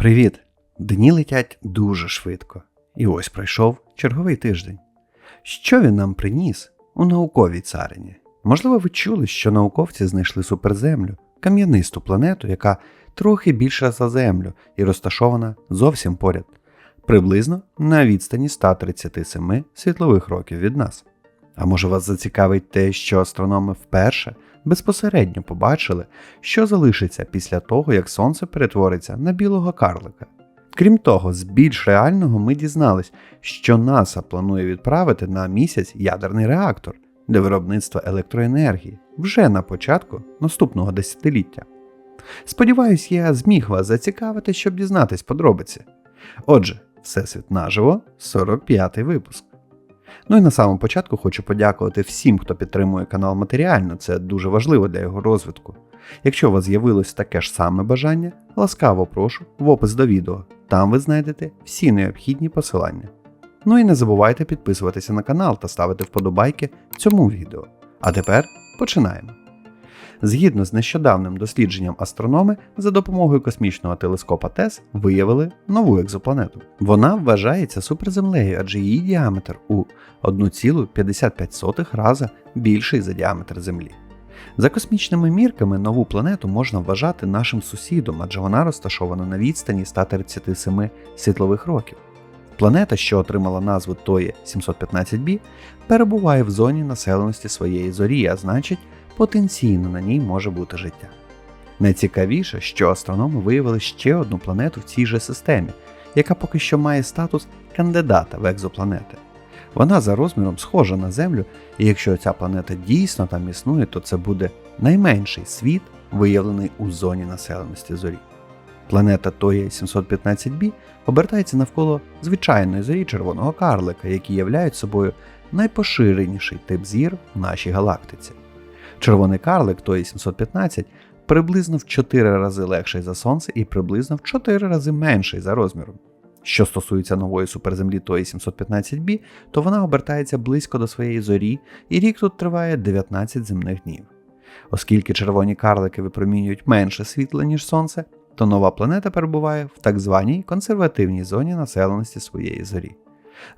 Привіт! Дні летять дуже швидко. І ось пройшов черговий тиждень. Що він нам приніс у науковій царині? Можливо, ви чули, що науковці знайшли суперземлю, кам'янисту планету, яка трохи більша за Землю і розташована зовсім поряд, приблизно на відстані 137 світлових років від нас. А може вас зацікавить те, що астрономи вперше безпосередньо побачили, що залишиться після того, як Сонце перетвориться на білого карлика. Крім того, з більш реального ми дізнались, що НАСА планує відправити на місяць ядерний реактор для виробництва електроенергії вже на початку наступного десятиліття. Сподіваюсь, я зміг вас зацікавити, щоб дізнатись подробиці. Отже, Всесвіт наживо, 45-й випуск. Ну і на самому початку хочу подякувати всім, хто підтримує канал матеріально, це дуже важливо для його розвитку. Якщо у вас з'явилось таке ж саме бажання, ласкаво прошу в опис до відео. Там ви знайдете всі необхідні посилання. Ну і не забувайте підписуватися на канал та ставити вподобайки цьому відео. А тепер починаємо. Згідно з нещодавним дослідженням астрономи, за допомогою космічного телескопа ТЕС виявили нову екзопланету. Вона вважається суперземлею, адже її діаметр у 1,55 раза більший за діаметр Землі. За космічними мірками нову планету можна вважати нашим сусідом, адже вона розташована на відстані 137 світлових років. Планета, що отримала назву Тої 715b, перебуває в зоні населеності своєї зорі, а значить, потенційно на ній може бути життя. Найцікавіше, що астрономи виявили ще одну планету в цій же системі, яка поки що має статус кандидата в екзопланети. Вона за розміром схожа на Землю, і якщо ця планета дійсно там існує, то це буде найменший світ, виявлений у зоні населеності зорі. Планета Тоя 715b обертається навколо звичайної зорі червоного карлика, які являють собою найпоширеніший тип зір в нашій галактиці. Червоний карлик Тої 715 приблизно в 4 рази легший за Сонце і приблизно в 4 рази менший за розміром. Що стосується нової суперземлі Тої 715b, то вона обертається близько до своєї зорі, і рік тут триває 19 земних днів. Оскільки червоні карлики випромінюють менше світла, ніж Сонце, то нова планета перебуває в так званій консервативній зоні населеності своєї зорі.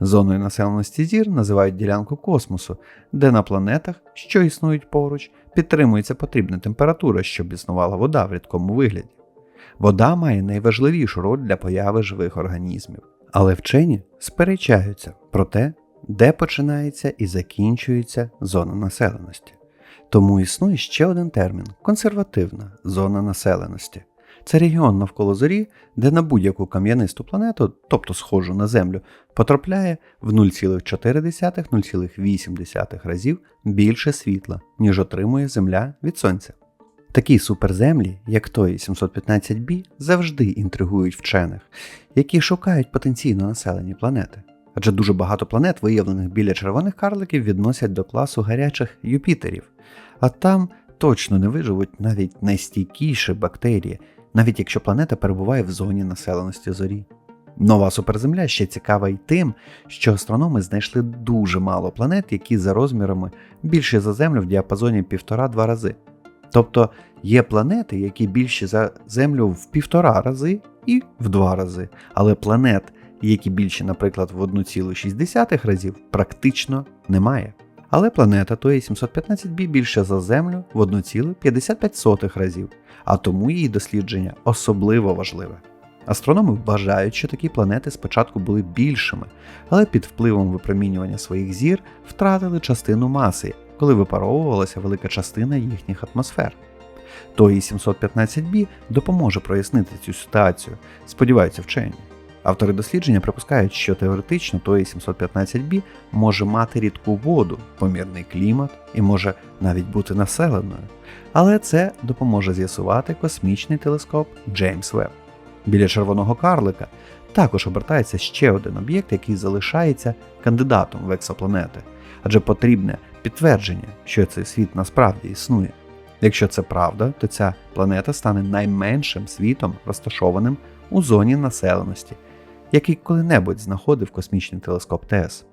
Зоною населеності зір називають ділянку космосу, де на планетах, що існують поруч, підтримується потрібна температура, щоб існувала вода в рідкому вигляді. Вода має найважливішу роль для появи живих організмів, але вчені сперечаються про те, де починається і закінчується зона населеності. Тому існує ще один термін консервативна зона населеності. Це регіон навколо зорі, де на будь-яку кам'янисту планету, тобто схожу на Землю, потрапляє в 0,4-0,8 разів більше світла, ніж отримує Земля від Сонця. Такі суперземлі, як той 715b, завжди інтригують вчених, які шукають потенційно населені планети. Адже дуже багато планет, виявлених біля червоних карликів, відносять до класу гарячих Юпітерів, а там точно не виживуть навіть найстійкіші бактерії, навіть якщо планета перебуває в зоні населеності зорі. Нова суперземля ще цікава й тим, що астрономи знайшли дуже мало планет, які за розмірами більші за Землю в діапазоні 1,5-2 рази. Тобто є планети, які більші за Землю в півтора рази і в два рази, але планет, які більші, наприклад, в 1,6 разів, практично немає. Але планета Тої 715b більша за Землю в 1,55 разів, а тому її дослідження особливо важливе. Астрономи вважають, що такі планети спочатку були більшими, але під впливом випромінювання своїх зір втратили частину маси, коли випаровувалася велика частина їхніх атмосфер. Тої 715b допоможе прояснити цю ситуацію, сподіваються вчені. Автори дослідження припускають, що теоретично Тої 715b може мати рідку воду, помірний клімат і може навіть бути населеною. Але це допоможе з'ясувати космічний телескоп Джеймс Веб. Біля червоного карлика також обертається ще один об'єкт, який залишається кандидатом в екзопланети, адже потрібне підтвердження, що цей світ насправді існує. Якщо це правда, то ця планета стане найменшим світом, розташованим у зоні населеності, який коли-небудь знаходив космічний телескоп ТЕС.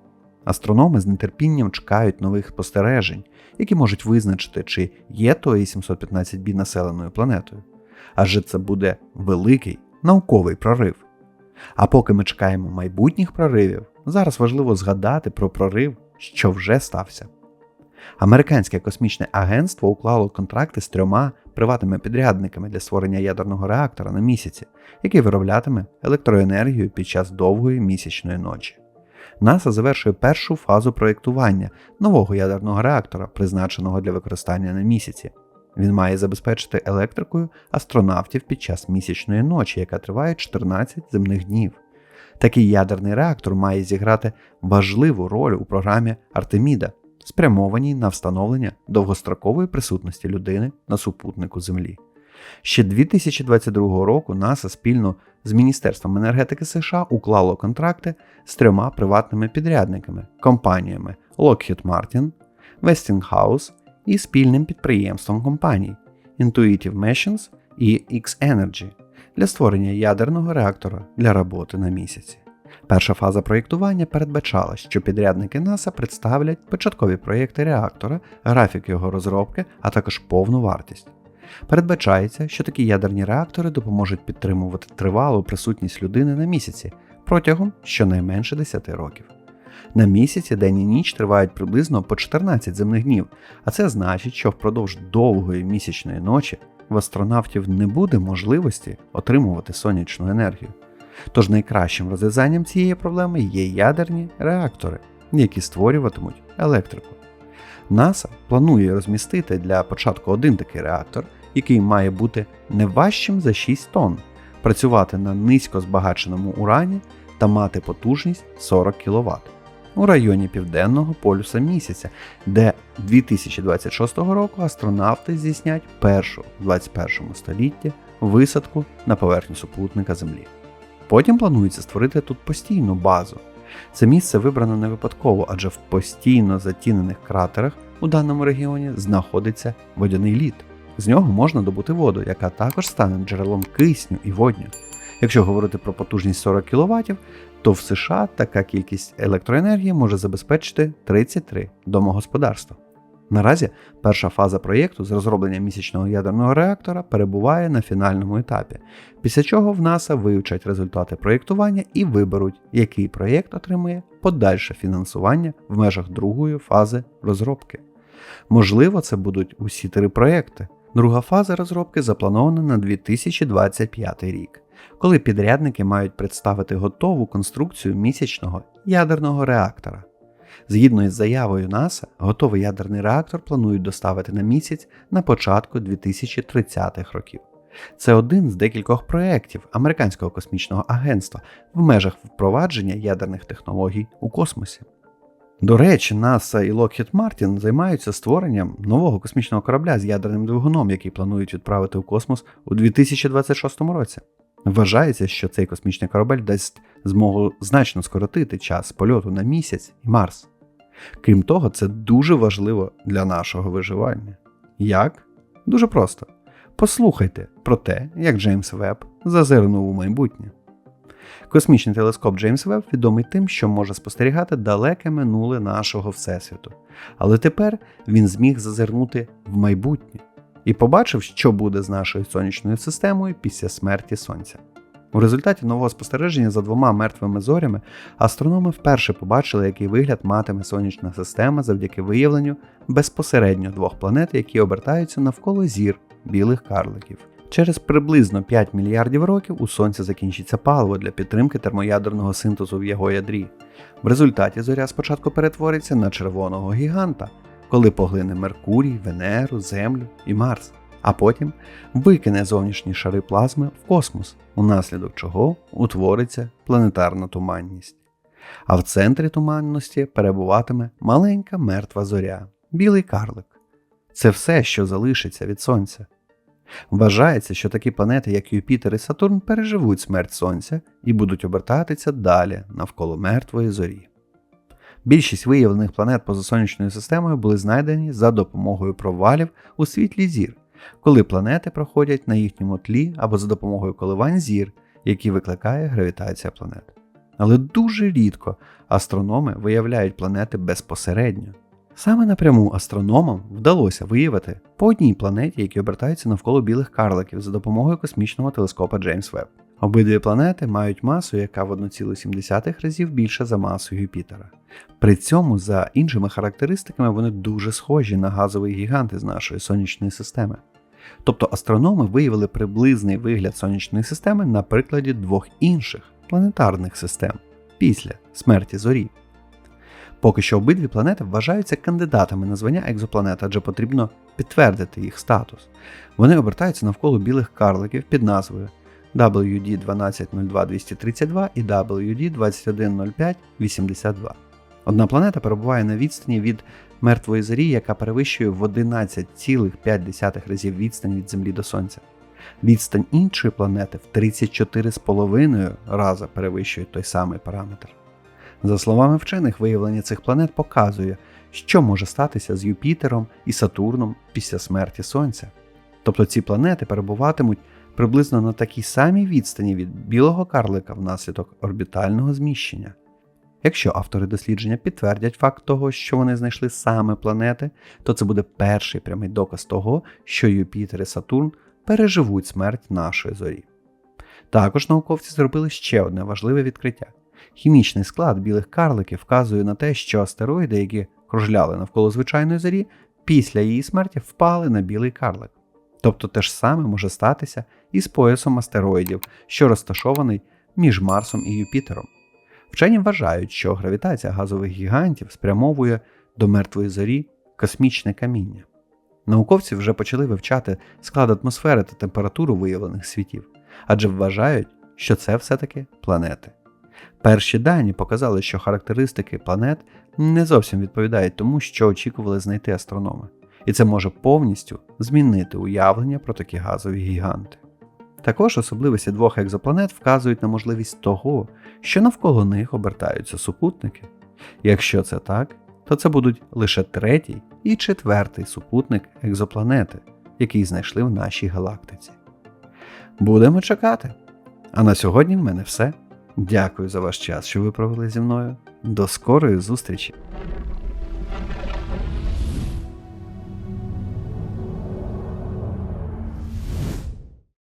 Астрономи з нетерпінням чекають нових спостережень, які можуть визначити, чи є тої 715b населеною планетою. Адже це буде великий науковий прорив. А поки ми чекаємо майбутніх проривів, зараз важливо згадати про прорив, що вже стався. Американське космічне агентство уклало контракти з трьома приватними підрядниками для створення ядерного реактора на місяці, який вироблятиме електроенергію під час довгої місячної ночі. НАСА завершує першу фазу проєктування нового ядерного реактора, призначеного для використання на місяці. Він має забезпечити електрикою астронавтів під час місячної ночі, яка триває 14 земних днів. Такий ядерний реактор має зіграти важливу роль у програмі Артеміда, спрямованій на встановлення довгострокової присутності людини на супутнику Землі. Ще 2022 року НАСА спільно з Міністерством енергетики США уклало контракти з трьома приватними підрядниками компаніями Lockheed Martin, Westinghouse і спільним підприємством компаній Intuitive Machines і X-Energy для створення ядерного реактора для роботи на місяці. Перша фаза проєктування передбачала, що підрядники НАСА представлять початкові проєкти реактора, графік його розробки, а також повну вартість. Передбачається, що такі ядерні реактори допоможуть підтримувати тривалу присутність людини на місяці протягом щонайменше 10 років. На місяці день і ніч тривають приблизно по 14 земних днів, а це значить, що впродовж довгої місячної ночі в астронавтів не буде можливості отримувати сонячну енергію. Тож найкращим розв'язанням цієї проблеми є ядерні реактори, які створюватимуть електрику. НАСА планує розмістити для початку один такий реактор, який має бути не важчим за 6 тонн, працювати на низько збагаченому урані та мати потужність 40 кВт у районі Південного полюса місяця, де 2026 року астронавти здійснять першу в 21 столітті висадку на поверхню супутника Землі. Потім планується створити тут постійну базу. Це місце вибрано не випадково, адже в постійно затінених кратерах у даному регіоні знаходиться водяний лід. З нього можна добути воду, яка також стане джерелом кисню і водню. Якщо говорити про потужність 40 кВт, то в США така кількість електроенергії може забезпечити 33 домогосподарства. Наразі перша фаза проєкту з розроблення місячного ядерного реактора перебуває на фінальному етапі, після чого в НАСА вивчать результати проєктування і виберуть, який проєкт отримує подальше фінансування в межах другої фази розробки. Можливо, це будуть усі три проєкти. Друга фаза розробки запланована на 2025 рік, коли підрядники мають представити готову конструкцію місячного ядерного реактора. Згідно із заявою НАСА, готовий ядерний реактор планують доставити на місяць на початку 2030-х років. Це один з декількох проєктів Американського космічного агентства в межах впровадження ядерних технологій у космосі. До речі, НАСА і Lockheed Martin займаються створенням нового космічного корабля з ядерним двигуном, який планують відправити у космос у 2026 році. Вважається, що цей космічний корабель дасть змогу значно скоротити час польоту на місяць і Марс. Крім того, це дуже важливо для нашого виживання. Як? Дуже просто. Послухайте про те, як Джеймс Веб зазирнув у майбутнє. Космічний телескоп Джеймс Веб відомий тим, що може спостерігати далеке минуле нашого Всесвіту. Але тепер він зміг зазирнути в майбутнє і побачив, що буде з нашою сонячною системою після смерті Сонця. У результаті нового спостереження за двома мертвими зорями астрономи вперше побачили, який вигляд матиме сонячна система завдяки виявленню безпосередньо двох планет, які обертаються навколо зір білих карликів. Через приблизно 5 мільярдів років у Сонця закінчиться паливо для підтримки термоядерного синтезу в його ядрі. В результаті зоря спочатку перетвориться на червоного гіганта, коли поглине Меркурій, Венеру, Землю і Марс, а потім викине зовнішні шари плазми в космос, унаслідок чого утвориться планетарна туманність. А в центрі туманності перебуватиме маленька мертва зоря, білий карлик. Це все, що залишиться від Сонця. Вважається, що такі планети, як Юпітер і Сатурн, переживуть смерть Сонця і будуть обертатися далі навколо мертвої зорі. Більшість виявлених планет поза сонячною системою були знайдені за допомогою провалів у світлі зір, коли планети проходять на їхньому тлі або за допомогою коливань зір, які викликає гравітація планет. Але дуже рідко астрономи виявляють планети безпосередньо. Саме напряму астрономам вдалося виявити по одній планеті, які обертаються навколо білих карликів за допомогою космічного телескопа Джеймс Веб. Обидві планети мають масу, яка в 1,7 разів більша за масу Юпітера. При цьому, за іншими характеристиками, вони дуже схожі на газові гіганти з нашої сонячної системи. Тобто астрономи виявили приблизний вигляд сонячної системи на прикладі двох інших планетарних систем після смерті зорі. Поки що обидві планети вважаються кандидатами на звання екзопланет, адже потрібно підтвердити їх статус. Вони обертаються навколо білих карликів під назвою WD 1202232 і WD 210582. Одна планета перебуває на відстані від мертвої зорі, яка перевищує в 11,5 разів відстань від Землі до Сонця. Відстань іншої планети в 34,5 рази перевищує той самий параметр. За словами вчених, виявлення цих планет показує, що може статися з Юпітером і Сатурном після смерті Сонця. Тобто ці планети перебуватимуть приблизно на такій самій відстані від білого карлика внаслідок орбітального зміщення. Якщо автори дослідження підтвердять факт того, що вони знайшли саме планети, то це буде перший прямий доказ того, що Юпітер і Сатурн переживуть смерть нашої зорі. Також науковці зробили ще одне важливе відкриття. Хімічний склад білих карликів вказує на те, що астероїди, які кружляли навколо звичайної зорі, після її смерті впали на білий карлик. Тобто те ж саме може статися і з поясом астероїдів, що розташований між Марсом і Юпітером. Вчені вважають, що гравітація газових гігантів спрямовує до мертвої зорі космічне каміння. Науковці вже почали вивчати склад атмосфери та температуру виявлених світів, адже вважають, що це все-таки планети. Перші дані показали, що характеристики планет не зовсім відповідають тому, що очікували знайти астрономи, і це може повністю змінити уявлення про такі газові гіганти. Також особливості двох екзопланет вказують на можливість того, що навколо них обертаються супутники. Якщо це так, то це будуть лише третій і четвертий супутник екзопланети, який знайшли в нашій галактиці. Будемо чекати. А на сьогодні в мене все. Дякую за ваш час, що ви провели зі мною. До скорої зустрічі!